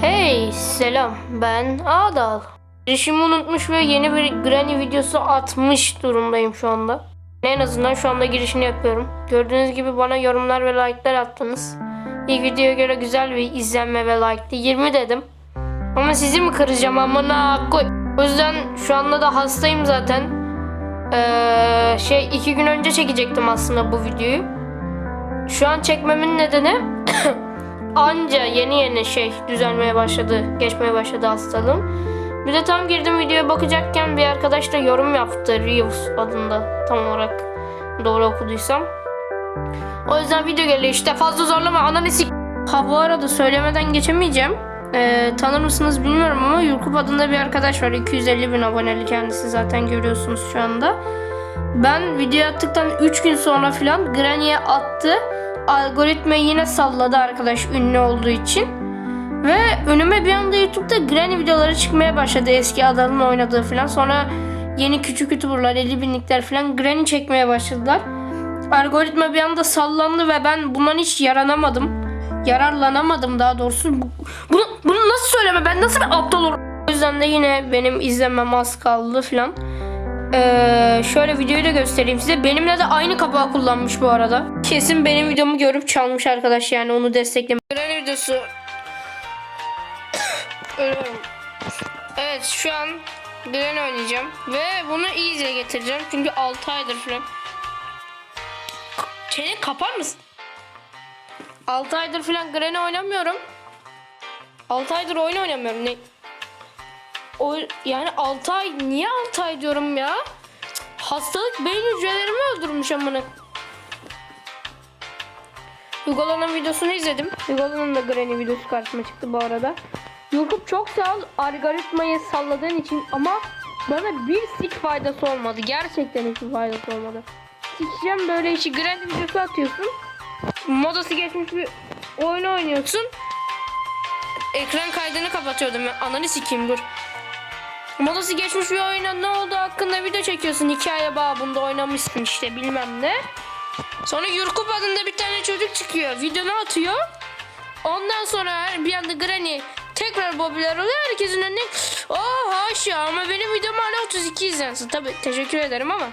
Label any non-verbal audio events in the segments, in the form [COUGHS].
Hey selam ben Adal. Girişimi unutmuş ve yeni bir Granny videosu atmış durumdayım şu anda. En azından şu anda girişini yapıyorum. Gördüğünüz gibi bana yorumlar ve like'lar attınız. İlk videoya göre güzel bir izlenme ve like'tı. 20 dedim. Ama sizi mi kıracağım amına koy. O yüzden şu anda da hastayım zaten. Ee, şey iki gün önce çekecektim aslında bu videoyu. Şu an çekmemin nedeni [CLEARS THROAT] anca yeni yeni şey düzelmeye başladı, geçmeye başladı hastalığım. Bir de tam girdim videoya bakacakken bir arkadaş da yorum yaptı Reels adında tam olarak doğru okuduysam. O yüzden video geliyor işte fazla zorlama ananı sik. Ha bu arada söylemeden geçemeyeceğim. Ee, tanır mısınız bilmiyorum ama Yurkup adında bir arkadaş var. 250 bin aboneli kendisi zaten görüyorsunuz şu anda. Ben video attıktan 3 gün sonra filan Granny'e attı. Algoritmayı yine salladı arkadaş ünlü olduğu için. Ve önüme bir anda YouTube'da Granny videoları çıkmaya başladı. Eski adamın oynadığı filan. Sonra yeni küçük YouTuber'lar 50 binlikler filan Granny çekmeye başladılar. Algoritma bir anda sallandı ve ben bundan hiç yaranamadım. Yararlanamadım daha doğrusu. Bu- Bunu, bunu nasıl söyleme ben nasıl bir aptal olurum? O yüzden de yine benim izlemem az kaldı filan. Ee, şöyle videoyu da göstereyim size. Benimle de aynı kapağı kullanmış bu arada. Kesin benim videomu görüp çalmış arkadaş yani onu desteklemiş. Granny videosu. [COUGHS] Evet şu an Granny oynayacağım. Ve bunu easy'ye getireceğim. Çünkü 6 aydır falan. Çene kapar mısın? 6 aydır falan Granny oynamıyorum. 6 aydır oyun oynamıyorum. Ne? O, yani 6 ay niye 6 ay diyorum ya? Hastalık beyin hücrelerimi öldürmüş amına. Hugolo'nun videosunu izledim. Hugolo'nun da Granny videosu karşıma çıktı bu arada. YouTube çok sağ ol algoritmayı salladığın için ama bana bir sik faydası olmadı. Gerçekten hiçbir faydası olmadı. Sikeceğim böyle işi Granny videosu atıyorsun. Modası geçmiş bir oyun oynuyorsun. Ekran kaydını kapatıyordum ben. Ananı sikeyim dur. Modası geçmiş bir oyuna ne oldu hakkında video çekiyorsun. Hikaye babında oynamışsın işte bilmem ne. Sonra Yurkup adında bir tane çocuk çıkıyor. Videonu atıyor. Ondan sonra bir anda Granny tekrar popüler oluyor. Herkesin önüne oh haşa ama benim videom hala 32 izlensin. Tabi teşekkür ederim ama.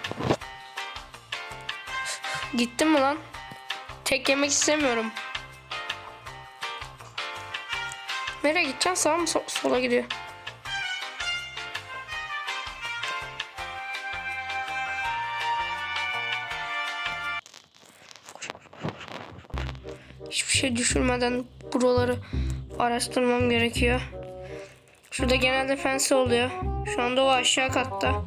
Gittim mi lan? Tek yemek istemiyorum. Nereye gideceksin? Sağa mı so- sola gidiyor? Hiçbir şey düşürmeden buraları araştırmam gerekiyor. Şurada genelde fence oluyor. Şu anda o aşağı katta.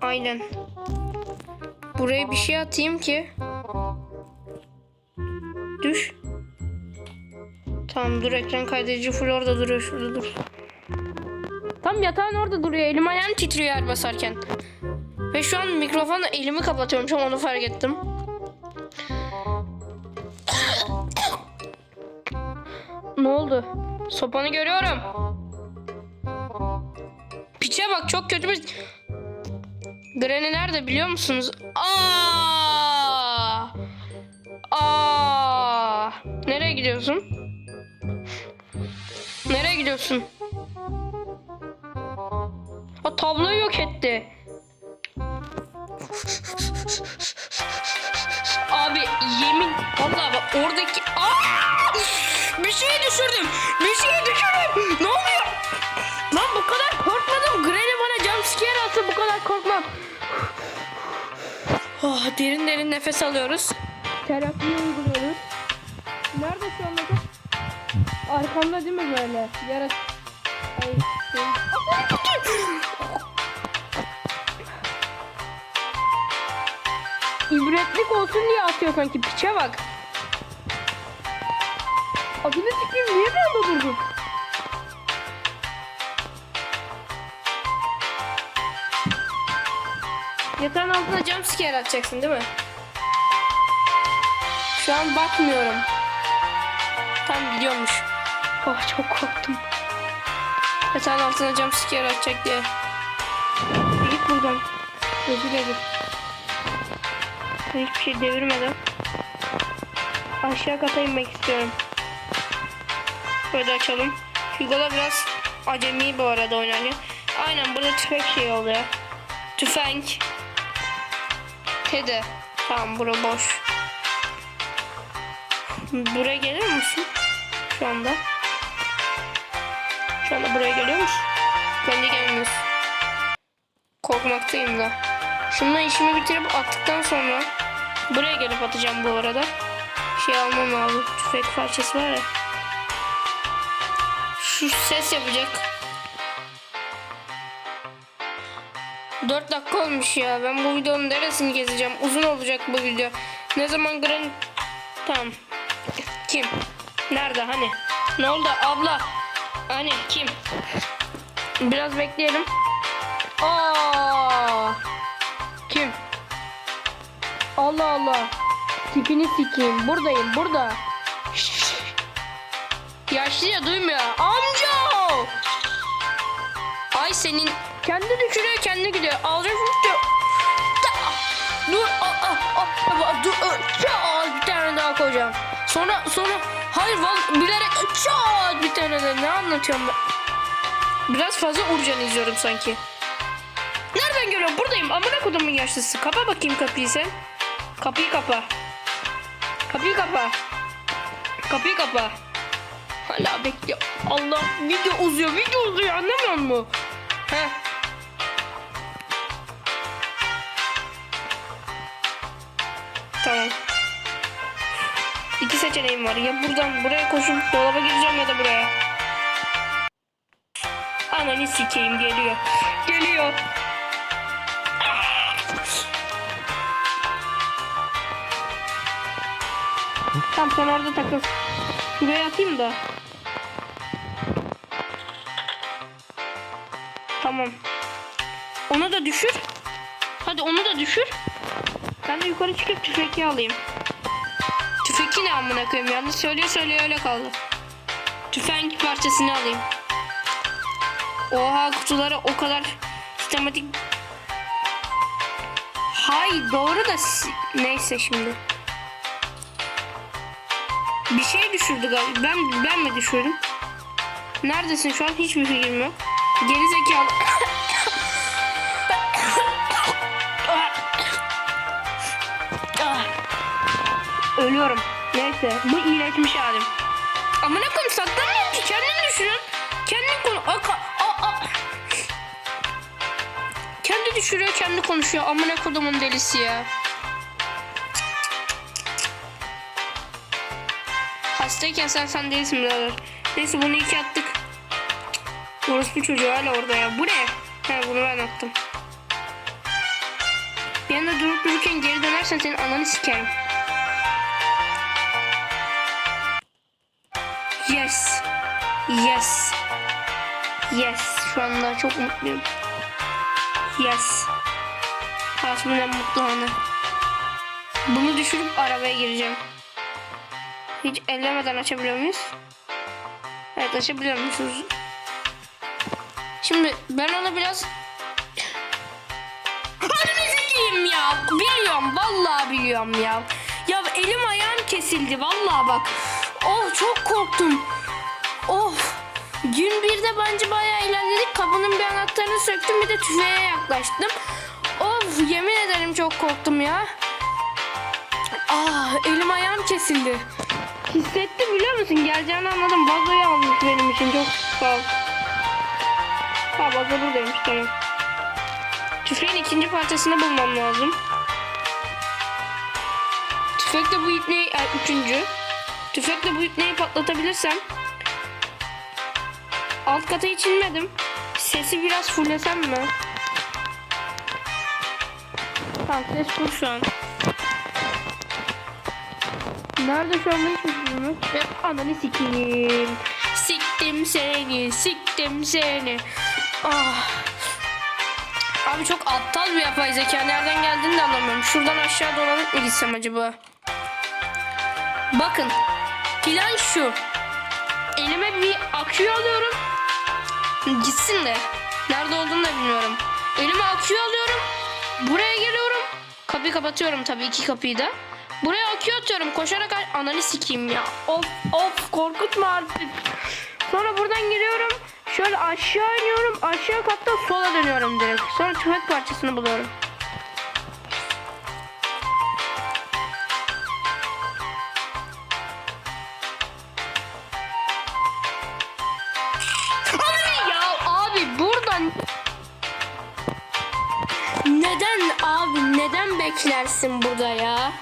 Aynen. Buraya bir şey atayım ki. Düş. Tamam dur ekran kaydedici full orada duruyor şurada dur. Tam yatağın orada duruyor. Elim ayağım titriyor yer basarken. Ve şu an mikrofonla elimi kapatıyorum. Şu onu fark ettim. Ne oldu? Sopanı görüyorum. Piçe bak çok kötü bir... Granny nerede biliyor musunuz? Aa! Aa! Nereye gidiyorsun? Nereye gidiyorsun? O tabloyu yok etti. Abi yemin vallahi bak oradaki Aa! Bir şey düşürdüm. Bir şey düşürdüm. Ne oluyor? Lan bu kadar korkmadım. Granny bana jumpscare atsa bu kadar korkmam. Oh, derin derin nefes alıyoruz. Terapiyi uyguluyoruz. Nerede şu anda? Arkamda değil mi böyle? Yarat. Ay, şey. İbretlik olsun diye atıyor sanki piçe bak. Adını sikeyim niye bir anda durdun? Yatağın altına jumpscare atacaksın değil mi? Şu an bakmıyorum. Tam biliyormuş. Oh çok korktum. Yatağın altına jumpscare atacak diye. Git buradan. Rezil edin. Hiçbir şey devirmeden aşağı kata inmek istiyorum. Böyle açalım. Hugo da biraz acemi bu arada oynarken. Aynen burada tüfek şey oluyor. Tüfek. Kedi. Tamam bura boş. Buraya gelir misin? Şu anda. Şu anda buraya geliyor musun? Ben de gelmiyorsun. Korkmaktayım da. Şununla işimi bitirip attıktan sonra buraya gelip atacağım bu arada. Şey almam lazım. Tüfek parçası var ya. Şu ses yapacak. 4 dakika olmuş ya. Ben bu videonun neresini gezeceğim? Uzun olacak bu video. Ne zaman Grand... Tamam. Kim? Nerede hani? Ne oldu abla? Hani kim? Biraz bekleyelim. Aa! Kim? Allah Allah. Tipini sikeyim. Buradayım burada. Şşş. Yaşlı ya duymuyor. Amca! Ay senin kendi düşürüyor kendi gidiyor. Alacak tutuyor. Dur. Aa, aa, dur. bir tane daha koyacağım. Sonra sonra hayır val bilerek çat bir tane de ne anlatıyorum ben? Biraz fazla Urcan izliyorum sanki. Nereden görüyorum? Buradayım. Amına kodumun yaşlısı. Kapa bakayım kapıyı sen. Kapıyı kapa. Kapıyı kapa. Kapıyı kapa. Hala bekliyor. Allah video uzuyor. Video uzuyor. Anlamıyor musun? Heh. Tamam. İki seçeneğim var. Ya buradan buraya koşup dolaba gireceğim ya da buraya. Ananı sikeyim geliyor. Geliyor. Tamam sen orada takıl. Şuraya atayım da. Tamam. Onu da düşür. Hadi onu da düşür. Ben de yukarı çıkıp tüfeği alayım. Tüfeği ne amına koyayım? Yalnız söylüyor söylüyor öyle kaldı. Tüfek parçasını alayım. Oha kutuları o kadar sistematik. Hay doğru da neyse şimdi. Bir şey düşürdü galiba. Ben ben mi düşürdüm? Neredesin şu an? Hiçbir fikrim yok. Geri zekalı. Ölüyorum. Neyse bu iyileşmiş halim. Amına koyayım saklanmıyorum ki kendin düşürün. Kendin konu... Aka... A, a. Kendi düşürüyor kendi konuşuyor. Amına kodumun delisi ya. Hastayken sen sen değilsin birader. Neyse bunu iki attık. Orospu çocuğu hala orada ya. Bu ne? He bunu ben attım. Bir anda durup dururken geri dönersen senin ananı sikerim. Yes. Yes. Yes. Şu anda çok mutluyum. Yes. Hayatımın en mutlu anı. Bunu düşürüp arabaya gireceğim. Hiç ellemeden açabiliyor muyuz? Evet açabiliyor musunuz? Şimdi ben ona biraz Ananı sikeyim ya. Biliyorum vallahi biliyorum ya. Ya elim ayağım kesildi vallahi bak. Oh çok korktum. Of. Gün birde bence bayağı ilerledik. Kapının bir anahtarını söktüm bir de tüfeğe yaklaştım. Of yemin ederim çok korktum ya. Ah elim ayağım kesildi. Hissettim biliyor musun? Geleceğini anladım. Vazoyu almış benim için. Çok sağ ol. Ha vazo buradaymış tamam. Tüfeğin ikinci parçasını bulmam lazım. Tüfekle bu ipneyi, yani üçüncü. Tüfekle bu ipneyi patlatabilirsem. Alt kata hiç inmedim. Sesi biraz fullesem mi? Tamam ses full şu an. Nerede şu anda hiçbir fikrim yok. Ananı sikeyim. Siktim seni, siktim seni. Ah. Abi çok aptal bir yapay zeka. Nereden geldiğini de anlamıyorum. Şuradan aşağı dolanıp mı gitsem acaba? Bakın. Plan şu. Elime bir aküyü alıyorum. Gitsin de. Nerede olduğunu da bilmiyorum. Elime aküyü alıyorum. Buraya geliyorum. Kapıyı kapatıyorum tabii iki kapıyı da. Buraya IQ atıyorum. Koşarak ananı sikeyim ya. Of of korkutma artık. Sonra buradan giriyorum. Şöyle aşağı iniyorum. Aşağı katta sola dönüyorum direkt. Sonra tüfek parçasını buluyorum. Abi ya abi buradan neden abi neden beklersin burada ya?